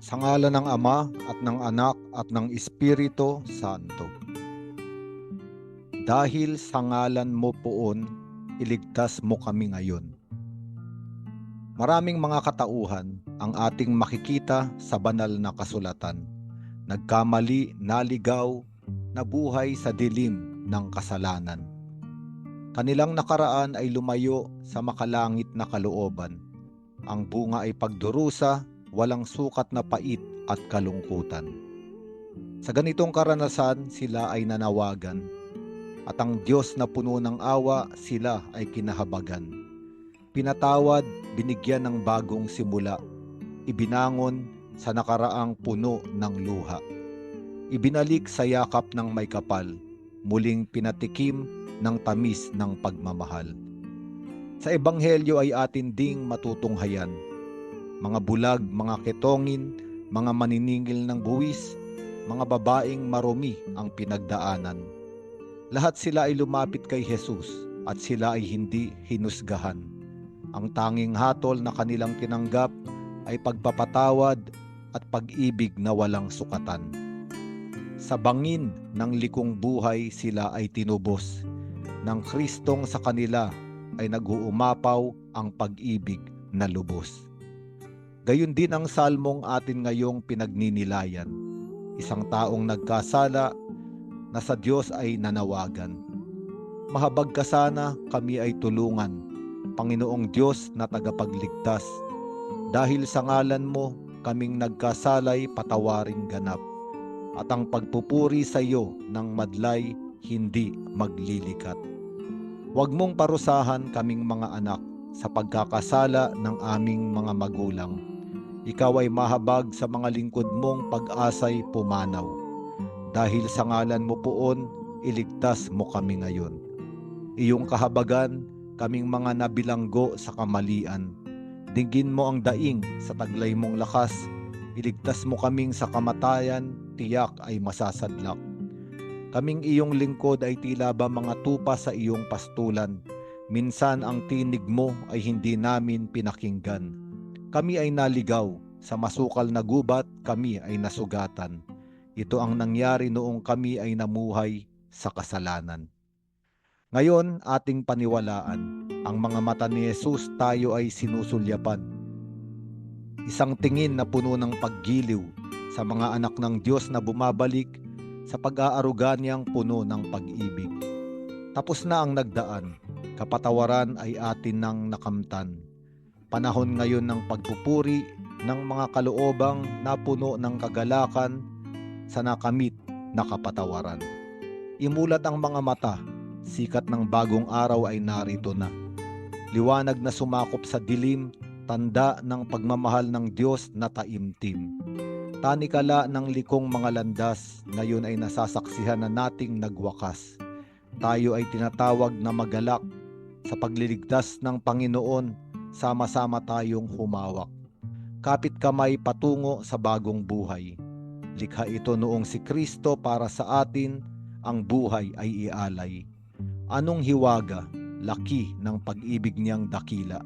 Sa ngala ng Ama at ng Anak at ng Espiritu Santo. Dahil sa ngalan mo poon, iligtas mo kami ngayon. Maraming mga katauhan ang ating makikita sa banal na kasulatan. Nagkamali, naligaw, nabuhay sa dilim ng kasalanan. Kanilang nakaraan ay lumayo sa makalangit na kalooban. Ang bunga ay pagdurusa, walang sukat na pait at kalungkutan. Sa ganitong karanasan, sila ay nanawagan. At ang Diyos na puno ng awa, sila ay kinahabagan. Pinatawad, binigyan ng bagong simula. Ibinangon sa nakaraang puno ng luha. Ibinalik sa yakap ng may kapal. Muling pinatikim ng tamis ng pagmamahal. Sa Ebanghelyo ay atin ding matutunghayan. Mga bulag, mga ketongin, mga maniningil ng buwis, mga babaeng marumi ang pinagdaanan. Lahat sila ay lumapit kay Jesus at sila ay hindi hinusgahan. Ang tanging hatol na kanilang tinanggap ay pagpapatawad at pag-ibig na walang sukatan. Sa bangin ng likong buhay sila ay tinubos. Ng Kristong sa kanila ay nag-uumapaw ang pag-ibig na lubos. Gayon din ang salmong atin ngayong pinagninilayan. Isang taong nagkasala na sa Diyos ay nanawagan. Mahabag ka sana kami ay tulungan, Panginoong Diyos na tagapagligtas. Dahil sa ngalan mo, kaming nagkasalay patawaring ganap. At ang pagpupuri sa iyo ng madlay hindi maglilikat. Huwag mong parusahan kaming mga anak sa pagkakasala ng aming mga magulang. Ikaw ay mahabag sa mga lingkod mong pag-asay pumanaw. Dahil sa ngalan mo poon, iligtas mo kami ngayon. Iyong kahabagan, kaming mga nabilanggo sa kamalian. Dinggin mo ang daing sa taglay mong lakas. Iligtas mo kaming sa kamatayan, tiyak ay masasadlak. Kaming iyong lingkod ay tila ba mga tupa sa iyong pastulan. Minsan ang tinig mo ay hindi namin pinakinggan. Kami ay naligaw, sa masukal na gubat kami ay nasugatan. Ito ang nangyari noong kami ay namuhay sa kasalanan. Ngayon, ating paniwalaan, ang mga mata ni Jesus tayo ay sinusulyapan. Isang tingin na puno ng paggiliw sa mga anak ng Diyos na bumabalik sa pag-aaruga niyang puno ng pag-ibig. Tapos na ang nagdaan, kapatawaran ay atin nang nakamtan. Panahon ngayon ng pagpupuri ng mga kaloobang napuno ng kagalakan sa nakamit na kapatawaran. Imulat ang mga mata, sikat ng bagong araw ay narito na. Liwanag na sumakop sa dilim, tanda ng pagmamahal ng Diyos na taimtim. Tanikala ng likong mga landas, ngayon ay nasasaksihan na nating nagwakas. Tayo ay tinatawag na magalak sa pagliligtas ng Panginoon, sama-sama tayong humawak. Kapit kamay patungo sa bagong buhay. Likha ito noong si Kristo para sa atin, ang buhay ay ialay. Anong hiwaga, laki ng pag-ibig niyang dakila.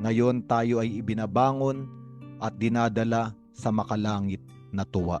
Ngayon tayo ay ibinabangon at dinadala sa makalangit na tuwa.